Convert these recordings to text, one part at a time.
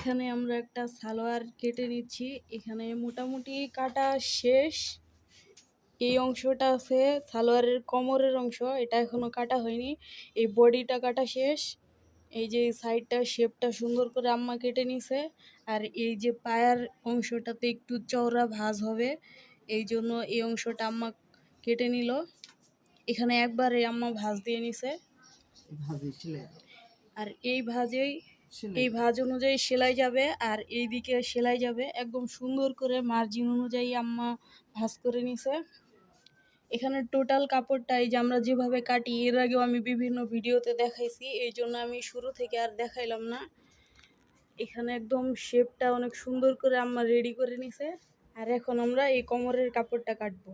এখানে আমরা একটা সালোয়ার কেটে নিচ্ছি। এখানে মোটামুটি কাটা শেষ। এই অংশটা আছে সালোয়ারের কোমরের অংশ। এটা এখনও কাটা হয়নি। এই বডিটা কাটা শেষ। এই যে সাইডটা শেপটা সুন্দর করে আম্মা কেটে নিছে। আর এই যে পায়ার অংশটাতে একটু চওড়া ভাজ হবে। এই জন্য এই অংশটা আম্মা কেটে নিল। এখানে একবারে আম্মা ভাজ দিয়ে নিছে। আর এই ভাজেই এই ভাজ অনুযায়ী সেলাই যাবে আর এই দিকে সেলাই যাবে একদম সুন্দর করে মার্জিন অনুযায়ী আম্মা ভাজ করে নিছে। এখানে টোটাল কাপড়টা এই যে আমরা যেভাবে কাটি, এর আগেও আমি বিভিন্ন ভিডিওতে দেখাইছি, এই জন্য আমি শুরু থেকে আর দেখাইলাম না। এখানে একদম শেপটা অনেক সুন্দর করে আম্মা রেডি করে নিছে। আর এখন আমরা এই কোমরের কাপড়টা কাটবো।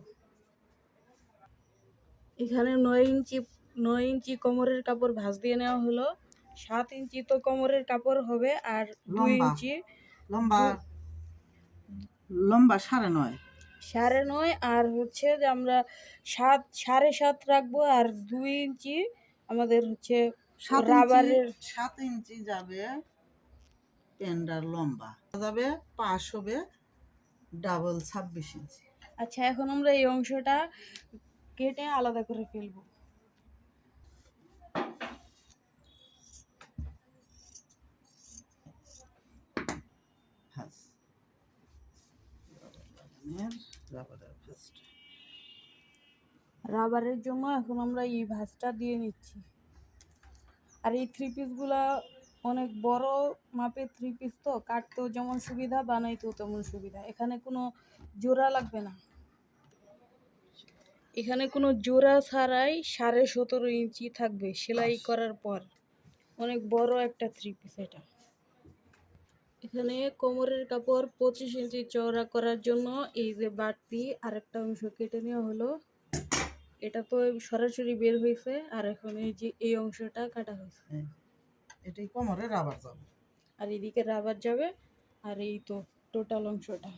এখানে নয় ইঞ্চি নয় ইঞ্চি কোমরের কাপড় ভাঁজ দিয়ে নেওয়া হলো। সাত ইঞ্চি তো কোমরের কাপড় হবে আর দুই ইঞ্চি লম্বা। লম্বা সাড়ে নয়। সাড়ে নয় আর হচ্ছে যে আমরা সাত সাড়ে সাত রাখব আর দুই ইঞ্চি আমাদের হচ্ছে সাত রাবারের সাত ইঞ্চি যাবে প্যান্ডার লম্বা। যাবে পাশ হবে ডাবল ছাব্বিশ ইঞ্চি। আচ্ছা এখন আমরা এই অংশটা কেটে আলাদা করে ফেলব ভাঁজ রাবারের জন্য এখন আমরা এই ভাঁজটা দিয়ে নিচ্ছি। আর এই থ্রি পিসগুলা অনেক বড় মাপের থ্রি পিস তো, কাটতেও যেমন সুবিধা, বানাইতেও তেমন সুবিধা। এখানে কোনো জোড়া লাগবে না। এখানে কোনো জোড়া ছাড়াই সাড়ে সতেরো ইঞ্চি থাকবে সেলাই করার পর। অনেক বড় একটা থ্রি পিস এটা। এখানে কোমরের কাপড় পঁচিশ ইঞ্চি চওড়া করার জন্য এই যে বাড়তি আরেকটা অংশ কেটে নেওয়া হলো। এটা তো সরাসরি বের হয়েছে আর এখন এই যে এই অংশটা কাটা হয়েছে। এটাই কোমরের রাবার যাবে। আর এদিকে রাবার যাবে আর এই তো টোটাল অংশটা।